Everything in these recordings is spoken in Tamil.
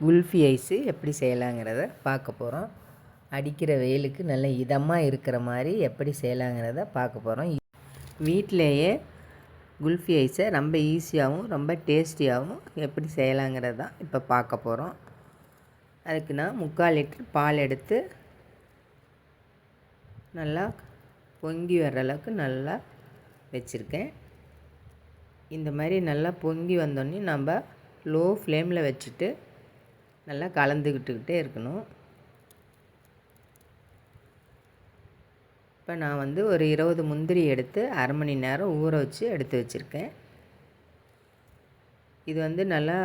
குல்ஃபி ஐஸு எப்படி செய்யலாங்கிறத பார்க்க போகிறோம் அடிக்கிற வெயிலுக்கு நல்ல இதமாக இருக்கிற மாதிரி எப்படி செய்யலாங்கிறத பார்க்க போகிறோம் வீட்டிலேயே குல்ஃபி ஐஸை ரொம்ப ஈஸியாகவும் ரொம்ப டேஸ்டியாகவும் எப்படி செய்யலாங்கிறது தான் இப்போ பார்க்க போகிறோம் அதுக்கு நான் முக்கால் லிட்டர் பால் எடுத்து நல்லா பொங்கி வர்ற அளவுக்கு நல்லா வச்சுருக்கேன். இந்த மாதிரி நல்லா பொங்கி வந்தோடனே நம்ம லோ ஃப்ளேமில் வச்சுட்டு நல்லா கலந்துக்கிட்டுக்கிட்டே இருக்கணும். இப்போ நான் வந்து ஒரு இருபது முந்திரி எடுத்து அரை மணி நேரம் ஊற வச்சு எடுத்து வச்சுருக்கேன். இது வந்து நல்லா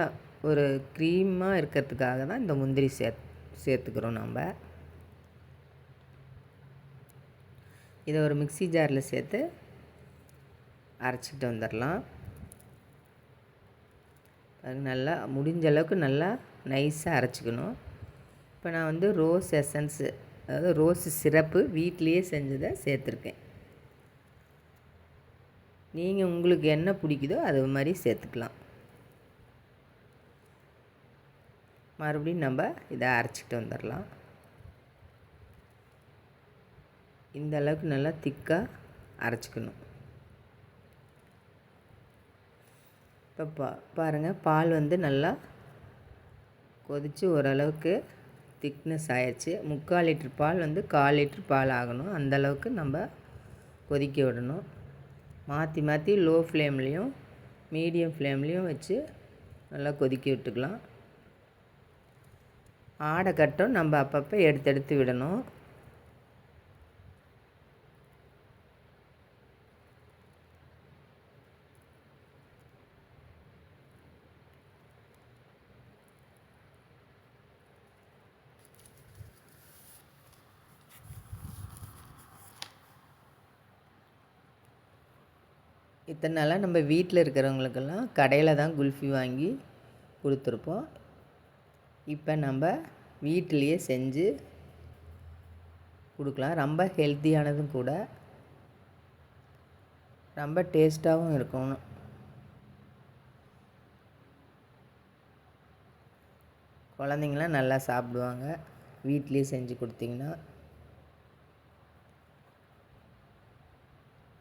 ஒரு க்ரீமாக இருக்கிறதுக்காக தான் இந்த முந்திரி சேத் சேர்த்துக்கிறோம் நம்ம இதை ஒரு மிக்சி ஜாரில் சேர்த்து அரைச்சிட்டு வந்துடலாம். அது நல்லா முடிஞ்ச அளவுக்கு நல்லா நைஸாக அரைச்சிக்கணும். இப்போ நான் வந்து ரோஸ் எசன்ஸு அதாவது ரோஸ் சிரப்பு வீட்லேயே செஞ்சதை சேர்த்துருக்கேன். நீங்கள் உங்களுக்கு என்ன பிடிக்குதோ அது மாதிரி சேர்த்துக்கலாம். மறுபடியும் நம்ம இதை அரைச்சிட்டு வந்துடலாம். இந்த அளவுக்கு நல்லா திக்காக அரைச்சிக்கணும். இப்போ பா பாருங்கள் பால் வந்து நல்லா கொதித்து ஓரளவுக்கு திக்னஸ் ஆயிடுச்சு முக்கால் லிட்டர் பால் வந்து கால் லிட்டர் பால் ஆகணும். அந்தளவுக்கு நம்ம கொதிக்க விடணும். மாற்றி மாற்றி லோ ஃப்ளேம்லேயும் மீடியம் ஃப்ளேம்லேயும் வச்சு நல்லா கொதிக்க விட்டுக்கலாம். ஆடை கட்டும் நம்ம அப்பப்போ எடுத்து எடுத்து விடணும். இத்தனை நாளாக நம்ம வீட்டில் இருக்கிறவங்களுக்கெல்லாம் கடையில் தான் குல்ஃபி வாங்கி கொடுத்துருப்போம். இப்போ நம்ம வீட்டிலையே செஞ்சு கொடுக்கலாம். ரொம்ப ஹெல்த்தியானதும் கூட. ரொம்ப டேஸ்ட்டாகவும் இருக்கணும். குழந்தைங்களாம் நல்லா சாப்பிடுவாங்க. வீட்லேயே செஞ்சு கொடுத்தீங்கன்னா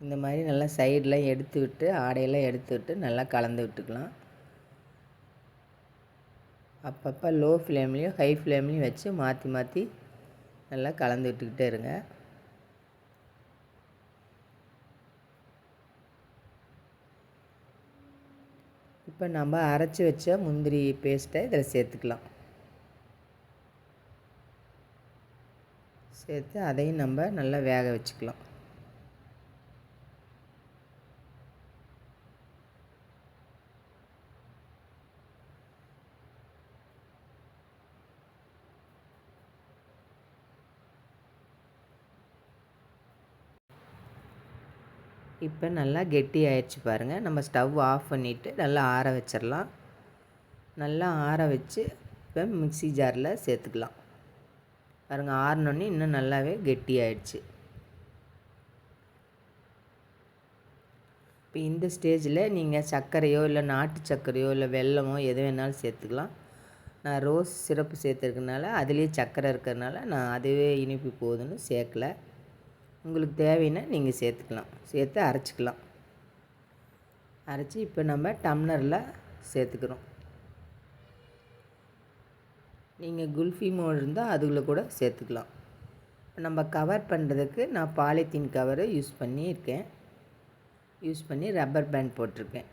இந்த மாதிரி நல்லா சைடெலாம் எடுத்து விட்டு ஆடையெல்லாம் எடுத்து விட்டு நல்லா கலந்து விட்டுக்கலாம். அப்பப்போ லோ ஃப்ளேம்லேயும் ஹை ஃப்ளேம்லேயும் வச்சு மாற்றி மாற்றி நல்லா கலந்து விட்டுக்கிட்டே இருங்க. இப்போ நம்ம அரைச்சி வச்ச முந்திரி பேஸ்ட்டை இதில் சேர்த்துக்கலாம். சேர்த்து அதையும் நம்ம நல்லா வேக வச்சுக்கலாம். இப்போ நல்லா கெட்டி ஆயிடுச்சு பாருங்கள் நம்ம ஸ்டவ் ஆஃப் பண்ணிவிட்டு நல்லா ஆற வச்சிடலாம். நல்லா ஆற வச்சு இப்போ மிக்சி ஜாரில் சேர்த்துக்கலாம். பாருங்கள் ஆறினோடனே இன்னும் நல்லாவே கெட்டி ஆயிடுச்சு இப்போ இந்த ஸ்டேஜில் நீங்கள் சர்க்கரையோ இல்லை நாட்டு சர்க்கரையோ இல்லை வெல்லமோ எது வேணாலும் சேர்த்துக்கலாம். நான் ரோஸ் சிறப்பு சேர்த்துருக்கனால அதுலேயே சர்க்கரை இருக்கிறதுனால நான் அதுவே இனிப்பு போகுதுன்னு சேர்க்கலை. உங்களுக்கு தேவைன்னா நீங்கள் சேர்த்துக்கலாம். சேர்த்து அரைச்சிக்கலாம். அரைச்சி இப்போ நம்ம டம்ளரில் சேர்த்துக்கிறோம். நீங்கள் குல்ஃபி மோல் இருந்தால் அதுக்குள்ளே கூட சேர்த்துக்கலாம். நம்ம கவர் பண்ணுறதுக்கு நான் பாலித்தீன் கவரை யூஸ் பண்ணியிருக்கேன். யூஸ் பண்ணி ரப்பர் பேண்ட் போட்டிருக்கேன்.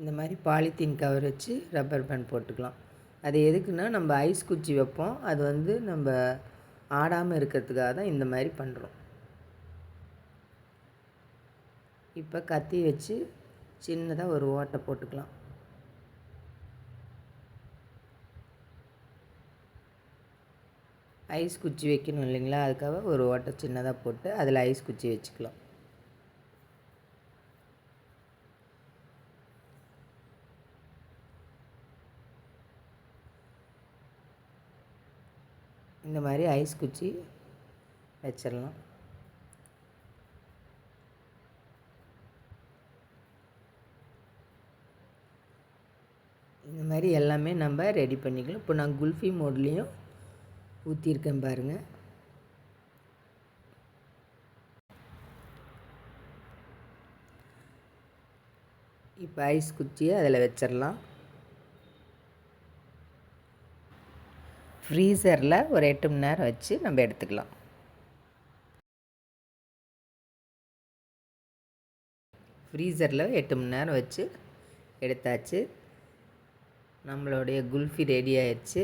இந்த மாதிரி பாலித்தீன் கவர் வச்சு ரப்பர் பேண்ட் போட்டுக்கலாம். அது எதுக்குன்னா நம்ம ஐஸ் குச்சி வைப்போம். அது வந்து நம்ம ஆடாமல் இருக்கிறதுக்காக தான் இந்த மாதிரி பண்ணுறோம் இப்போ கத்தி வச்சு சின்னதாக ஒரு ஓட்டை போட்டுக்கலாம். ஐஸ் குச்சி வைக்கணும் இல்லைங்களா? அதுக்காக ஒரு ஓட்டை சின்னதாக போட்டு அதில் ஐஸ் குச்சி வச்சுக்கலாம். இந்த மாதிரி ஐஸ் குச்சி வச்சிடலாம். இந்த மாதிரி எல்லாமே நம்ம ரெடி பண்ணிக்கலாம். இப்போ நான் குல்ஃபி மோட்லேயும் ஊற்றிருக்கேன் பாருங்கள் இப்போ ஐஸ் குச்சியை அதில் வச்சிடலாம். ஃப்ரீசரில் ஒரு எட்டு மணி நேரம் வச்சு நம்ம எடுத்துக்கலாம். ஃப்ரீசரில் எட்டு மணி நேரம் வச்சு எடுத்தாச்சு. நம்மளுடைய குல்ஃபி ரெடி ஆயிடுச்சு.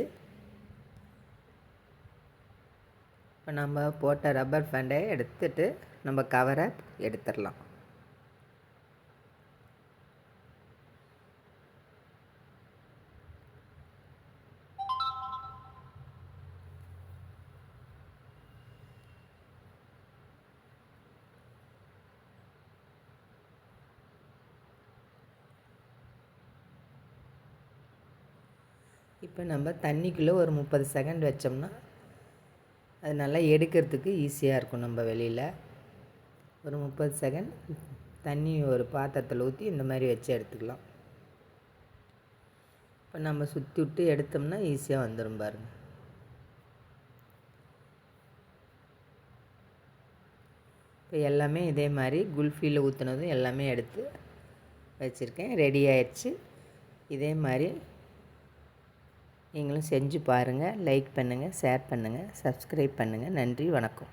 இப்போ நம்ம போட்ட ரப்பர் பேண்டை எடுத்துட்டு நம்ம கவரை எடுத்துடலாம். இப்போ நம்ம தண்ணிக்குள்ளே ஒரு முப்பது செகண்ட் வச்சோம்னா அது நல்லா எடுக்கிறதுக்கு ஈஸியாக இருக்கும் நம்ம வெளியில். ஒரு முப்பது செகண்ட் தண்ணி ஒரு பாத்திரத்தில் ஊற்றி இந்த மாதிரி வச்சு எடுத்துக்கலாம். இப்போ நம்ம சுற்றி விட்டு எடுத்தோம்னா ஈஸியாக வந்துடும் பாருங்கள் இப்போ எல்லாமே இதே மாதிரி குல்ஃபியில் ஊற்றுனதும் எல்லாமே எடுத்து வச்சுருக்கேன். ரெடி ஆயிடுச்சு இதே மாதிரி நீங்களும் செஞ்சு பாருங்கள் லைக் பண்ணுங்கள் ஷேர் பண்ணுங்கள் சப்ஸ்கிரைப் பண்ணுங்கள் நன்றி வணக்கம்.